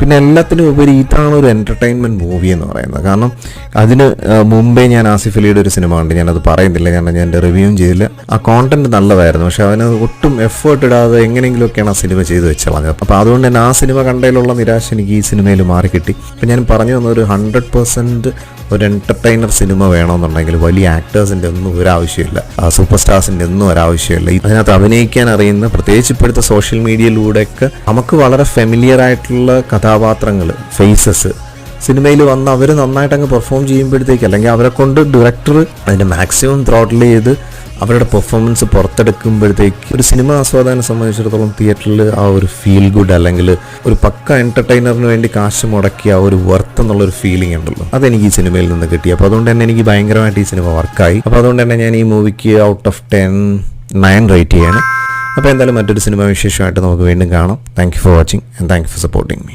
പിന്നെ എല്ലാത്തിനും ഉപരി ഇതാണ് ഒരു എന്റർടൈൻമെന്റ് മൂവി എന്ന് പറയുന്നത്. കാരണം അതിന് മുമ്പേ ഞാൻ ആസിഫ് അലിയുടെ ഒരു സിനിമ ഉണ്ട് ഞാനത് പറയുന്നില്ല. കാരണം ഞാൻ എന്റെ റിവ്യൂവും ചെയ്തില്ല. ആ കോണ്ടന്റ് നല്ലതായിരുന്നു. പക്ഷെ അവന് ഒട്ടും എഫേർട്ട് ഇടാതെ എങ്ങനെയെങ്കിലുമൊക്കെയാണ് ആ സിനിമ ചെയ്ത് വെച്ച് കളഞ്ഞത് അപ്പോൾ അതുകൊണ്ട് തന്നെ ആ സിനിമ കണ്ടതിലുള്ള നിരാശ എനിക്ക് ഈ സിനിമയിൽ മാറി കിട്ടി. അപ്പം ഞാൻ പറഞ്ഞു തന്ന ഒരു ഹൺഡ്രഡ് പെർസെന്റ് ഒരു എന്റർടൈനർ സിനിമ വേണമെന്നുണ്ടെങ്കിൽ വലിയ ആക്ടേഴ്സിന്റെ ഒന്നും ഒരാവശ്യമില്ല സൂപ്പർ സ്റ്റാർസിന്റെ ഒന്നും ഒരാവശ്യമില്ല അതിനകത്ത് അഭിനയിക്കാൻ അറിയുന്ന പ്രത്യേകിച്ച് ഇപ്പോഴത്തെ സോഷ്യൽ മീഡിയയിലൂടെയൊക്കെ നമുക്ക് വളരെ ഫെമിലിയർ ആയിട്ടുള്ള കഥാപാത്രങ്ങൾ ഫേസസ് സിനിമയിൽ വന്ന് അവർ നന്നായിട്ട് അങ്ങ് പെർഫോം ചെയ്യുമ്പോഴത്തേക്ക് അല്ലെങ്കിൽ അവരെ കൊണ്ട് ഡയറക്ടർ അതിന്റെ മാക്സിമം ത്രോട്ടിൽ ചെയ്ത് അവരുടെ പെർഫോമൻസ് പുറത്തെടുക്കുമ്പോഴത്തേക്ക് ഒരു സിനിമ ആസ്വാദനം സംബന്ധിച്ചിടത്തോളം തിയേറ്ററിൽ ആ ഒരു ഫീൽ ഗുഡ് അല്ലെങ്കിൽ ഒരു പക്ക എന്റർടൈനറിന് വേണ്ടി കാശ് മുടക്കിയ ആ ഒരു വർത്ത് എന്നുള്ള ഒരു ഫീലിംഗ് ഉണ്ടല്ലോ. അതെനിക്ക് ഈ സിനിമയിൽ നിന്ന് കിട്ടി. അപ്പോൾ അതുകൊണ്ട് തന്നെ എനിക്ക് ഭയങ്കരമായിട്ട് ഈ സിനിമ വർക്കായി അപ്പോൾ അതുകൊണ്ട് തന്നെ ഞാൻ ഈ മൂവിക്ക് out of ten nine rate ചെയ്യാണ്. അപ്പോൾ എന്തായാലും മറ്റൊരു സിനിമ വിശേഷമായിട്ട് നമുക്ക് വീണ്ടും കാണാം. Thank for watching and thank for supporting me